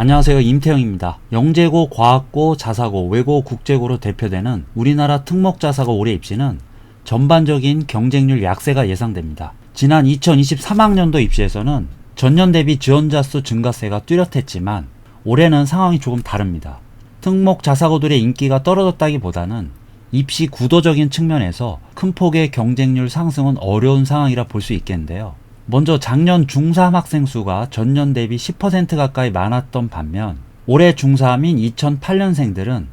안녕하세요. 임태영입니다. 영재고, 과학고, 자사고, 외고, 국제고로 대표되는 우리나라 특목자사고 올해 입시는 전반적인 경쟁률 약세가 예상됩니다. 지난 2023학년도 입시에서는 전년 대비 지원자 수 증가세가 뚜렷했지만 올해는 상황이 조금 다릅니다. 특목 자사고들의 인기가 떨어졌다기보다는 입시 구도적인 측면에서 큰 폭의 경쟁률 상승은 어려운 상황이라 볼 수 있겠는데요. 먼저 작년 중3 학생 수가 전년 대비 10% 가까이 많았던 반면 올해 중3인 2008년생들은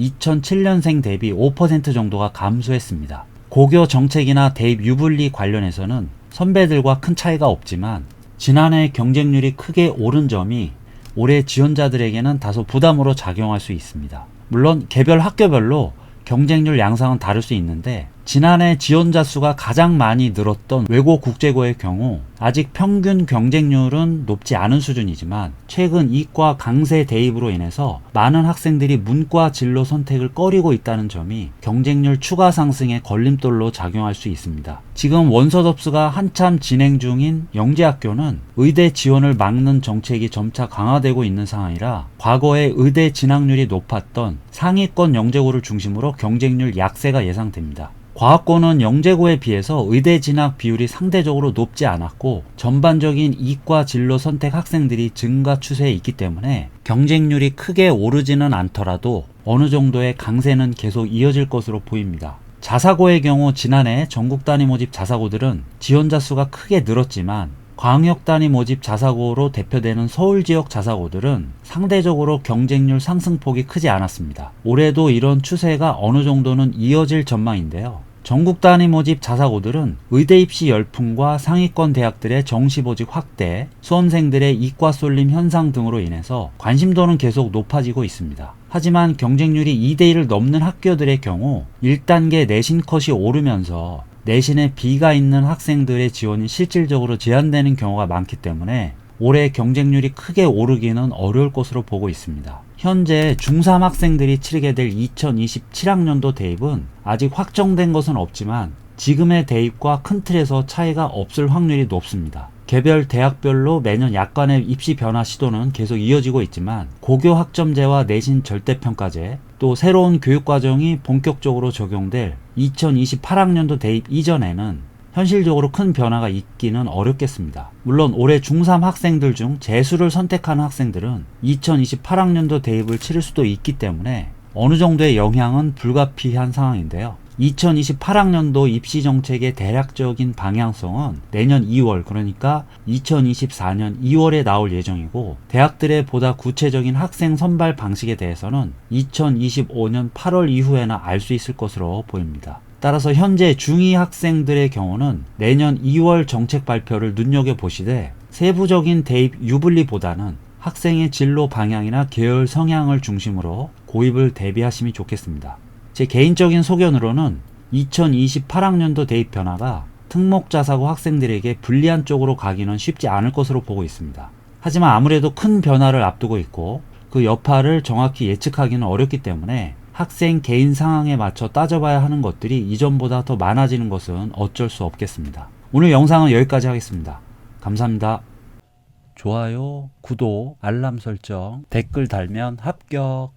2007년생 대비 5% 정도가 감소했습니다. 고교 정책이나 대입 유불리 관련해서는 선배들과 큰 차이가 없지만 지난해 경쟁률이 크게 오른 점이 올해 지원자들에게는 다소 부담으로 작용할 수 있습니다. 물론 개별 학교별로 경쟁률 양상은 다를 수 있는데 지난해 지원자 수가 가장 많이 늘었던 외고 국제고의 경우 아직 평균 경쟁률은 높지 않은 수준이지만 최근 이과 강세 대입으로 인해서 많은 학생들이 문과 진로 선택을 꺼리고 있다는 점이 경쟁률 추가 상승의 걸림돌로 작용할 수 있습니다. 지금 원서 접수가 한참 진행 중인 영재학교는 의대 지원을 막는 정책이 점차 강화되고 있는 상황이라 과거에 의대 진학률이 높았던 상위권 영재고를 중심으로 경쟁률 약세가 예상됩니다. 과학고는 영재고에 비해서 의대 진학 비율이 상대적으로 높지 않았고 전반적인 이과 진로 선택 학생들이 증가 추세에 있기 때문에 경쟁률이 크게 오르지는 않더라도 어느 정도의 강세는 계속 이어질 것으로 보입니다. 자사고의 경우 지난해 전국 단위 모집 자사고들은 지원자 수가 크게 늘었지만 광역 단위 모집 자사고로 대표되는 서울 지역 자사고들은 상대적으로 경쟁률 상승폭이 크지 않았습니다. 올해도 이런 추세가 어느 정도는 이어질 전망인데요. 전국 단위 모집 자사고들은 의대 입시 열풍과 상위권 대학들의 정시 보직 확대, 수험생들의 이과 쏠림 현상 등으로 인해서 관심도는 계속 높아지고 있습니다. 하지만 경쟁률이 2대1을 넘는 학교들의 경우 1단계 내신 컷이 오르면서 내신에 B가 있는 학생들의 지원이 실질적으로 제한되는 경우가 많기 때문에 올해 경쟁률이 크게 오르기는 어려울 것으로 보고 있습니다. 현재 중3 학생들이 치르게 될 2027학년도 대입은 아직 확정된 것은 없지만 지금의 대입과 큰 틀에서 차이가 없을 확률이 높습니다. 개별 대학별로 매년 약간의 입시 변화 시도는 계속 이어지고 있지만 고교 학점제와 내신 절대평가제 또 새로운 교육과정이 본격적으로 적용될 2028학년도 대입 이전에는 현실적으로 큰 변화가 있기는 어렵겠습니다. 물론 올해 중3 학생들 중 재수를 선택하는 학생들은 2028학년도 대입을 치를 수도 있기 때문에 어느 정도의 영향은 불가피한 상황인데요. 2028학년도 입시 정책의 대략적인 방향성은 내년 2월 그러니까 2024년 2월에 나올 예정이고 대학들의 보다 구체적인 학생 선발 방식에 대해서는 2025년 8월 이후에나 알 수 있을 것으로 보입니다. 따라서 현재 중2 학생들의 경우는 내년 2월 정책 발표를 눈여겨보시되 세부적인 대입 유불리보다는 학생의 진로 방향이나 계열 성향을 중심으로 고입을 대비하심이 좋겠습니다. 제 개인적인 소견으로는 2028학년도 대입 변화가 특목자사고 학생들에게 불리한 쪽으로 가기는 쉽지 않을 것으로 보고 있습니다. 하지만 아무래도 큰 변화를 앞두고 있고 그 여파를 정확히 예측하기는 어렵기 때문에 학생 개인 상황에 맞춰 따져봐야 하는 것들이 이전보다 더 많아지는 것은 어쩔 수 없겠습니다. 오늘 영상은 여기까지 하겠습니다. 감사합니다. 좋아요, 구독, 알람 설정, 댓글 달면 합격.